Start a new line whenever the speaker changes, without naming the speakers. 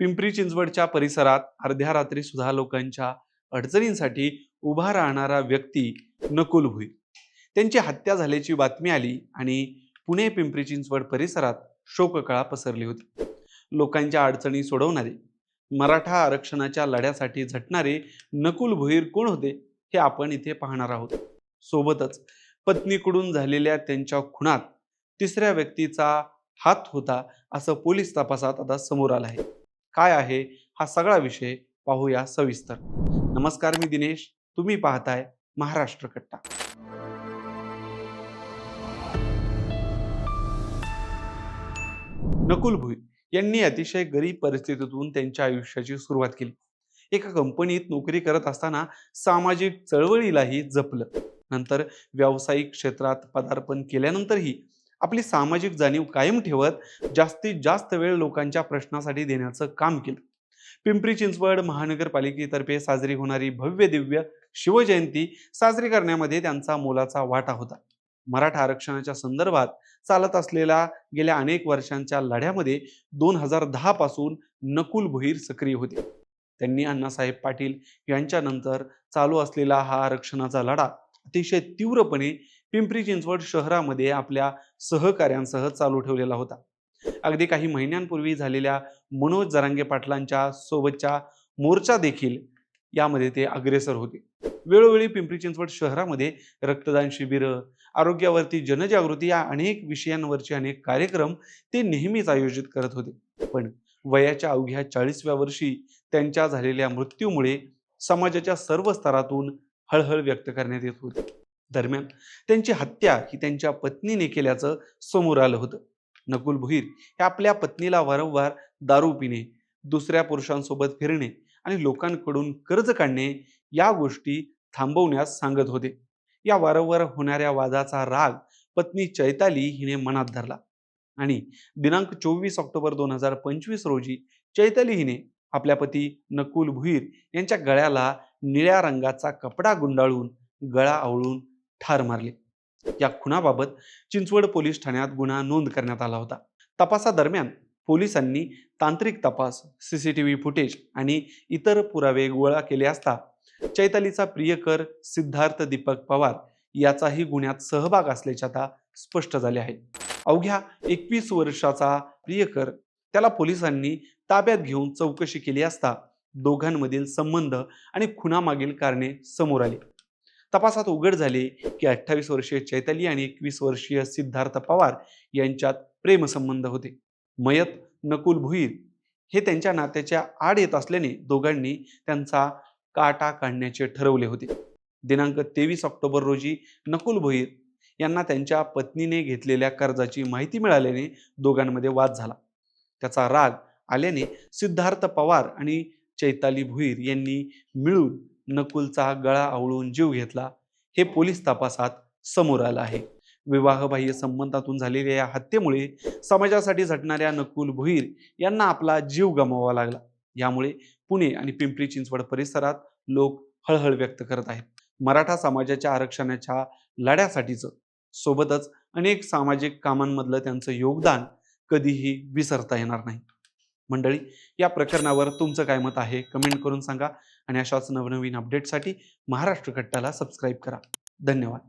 पिंपरी चिंचवडच्या परिसरात अर्ध्या रात्री सुद्धा लोकांच्या अडचणींसाठी उभा राहणारा व्यक्ती नकुल भुई त्यांची हत्या झाल्याची बातमी आली आणि पुणे पिंपरी चिंचवड परिसरात शोककळा पसरली होती. लोकांच्या अडचणी सोडवणारे मराठा आरक्षणाच्या लढ्यासाठी झटणारे नकुल भोईर कोण होते हे आपण इथे पाहणार आहोत. सोबतच पत्नीकडून झालेल्या त्यांच्या खुनात तिसऱ्या व्यक्तीचा हात होता असं पोलीस तपासात आता समोर आलं आहे. काय आहे हा सगळा विषय पाहूया सविस्तर. नमस्कार मी दिनेश तुम्ही पाहताय महाराष्ट्र कट्टा. नकुल भुई यांनी अतिशय गरीब परिस्थितीतून त्यांच्या आयुष्याची सुरुवात केली. एका कंपनीत नोकरी करत असताना सामाजिक चळवळीलाही जपलं. नंतर व्यावसायिक क्षेत्रात पदार्पण केल्यानंतरही आपली सामाजिक जाणीव कायम ठेवत जास्तीत जास्त वेळ लोकांच्या प्रश्नासाठी देण्याचं काम केलं. पिंपरी चिंचवड महानगरपालिकेतर्फे साजरी होणारी भव्य दिव्य शिवजयंती साजरी करण्यामध्ये त्यांचा मोलाचा वाटा होता. मराठा आरक्षणाच्या संदर्भात चालत असलेल्या गेल्या अनेक वर्षांच्या लढ्यामध्ये दोन हजार दहा पासून नकुल भोईर सक्रिय होते. त्यांनी अण्णासाहेब पाटील यांच्यानंतर चालू असलेला हा आरक्षणाचा लढा अतिशय तीव्रपणे पिंपरी चिंचवड शहरामध्ये आपल्या सहकाऱ्यांसह चालू ठेवलेला होता. अगदी काही महिन्यांपूर्वी झालेल्या मनोज जरांगे पाटलांच्या सोबतच्या मोर्चा देखील यामध्ये ते अग्रेसर होते. वेळोवेळी पिंपरी चिंचवड शहरामध्ये रक्तदान शिबिरं आरोग्यावरती जनजागृती या अनेक विषयांवरचे अनेक कार्यक्रम ते नेहमीच आयोजित करत होते. पण वयाच्या अवघ्या चाळीसव्या वर्षी त्यांच्या झालेल्या मृत्यूमुळे समाजाच्या सर्व स्तरातून हळहळ व्यक्त करण्यात येत होती. दरम्यान त्यांची हत्या ही त्यांच्या पत्नीने केल्याचं समोर आलं होतं. नकुल भुईर हे आपल्या पत्नीला वारंवार दारू पिणे दुसऱ्या पुरुषांसोबत फिरणे आणि लोकांकडून कर्ज काढणे या गोष्टी थांबवण्यास सांगत होते. या वारंवार होणाऱ्या वादाचा राग पत्नी चैताली हिने मनात धरला आणि दिनांक चोवीस ऑक्टोबर दोन हजार पंचवीस रोजी चैताली हिने आपल्या पती नकुल भुईर यांच्या गळ्याला निळ्या रंगाचा कपडा गुंडाळून गळा आवळून ठार मारले. या खुनाबाबत चिंचवड पोलीस ठाण्यात गुन्हा नोंद करण्यात आला होता. तपासादरम्यान पोलिसांनी तांत्रिक तपास सीसीटीव्ही फुटेज आणि इतर पुरावे गोळा केले असता चैतालीचा प्रियकर सिद्धार्थ दीपक पवार याचाही गुन्ह्यात सहभाग असल्याचे आता स्पष्ट झाले आहे. अवघ्या एकवीस वर्षाचा प्रियकर त्याला पोलिसांनी ताब्यात घेऊन चौकशी केली असता दोघांमधील संबंध आणि खुनामागील कारणे समोर आली. तपासात उघड झाले की अठ्ठावीस वर्षीय चैताली आणि एकवीस वर्षीय सिद्धार्थ पवार यांच्यात प्रेमसंबंध होते. मयत नकुल भुईर हे त्यांच्या नात्याच्या आड येत असल्याने दोघांनी त्यांचा काटा काढण्याचे ठरवले होते. दिनांक तेवीस ऑक्टोबर रोजी नकुल भोईर यांना त्यांच्या पत्नीने घेतलेल्या कर्जाची माहिती मिळाल्याने दोघांमध्ये वाद झाला. त्याचा राग आल्याने सिद्धार्थ पवार आणि चैताली भुईर यांनी मिळून नकुलचा गळा आवळून जीव घेतला हे पोलीस तपासात समोर आलं आहे. विवाहबाह्य संबंधातून झालेल्या या हत्येमुळे समाजासाठी झटणाऱ्या नकुल भुईर यांना आपला जीव गमवावा लागला. यामुळे पुणे आणि पिंपरी चिंचवड परिसरात लोक हळहळ व्यक्त करत आहेत. मराठा समाजाच्या आरक्षणाच्या लढ्यासाठीचं सोबतच अनेक सामाजिक कामांमधलं त्यांचं योगदान कधीही विसरता येणार नाही. मंडळी या प्रकरणावर तुमचं काय मत आहे? कमेंट करून सांगा आणि अशाच नवनवीन अपडेटसाठी महाराष्ट्र कट्टाला सबस्क्राईब करा. धन्यवाद.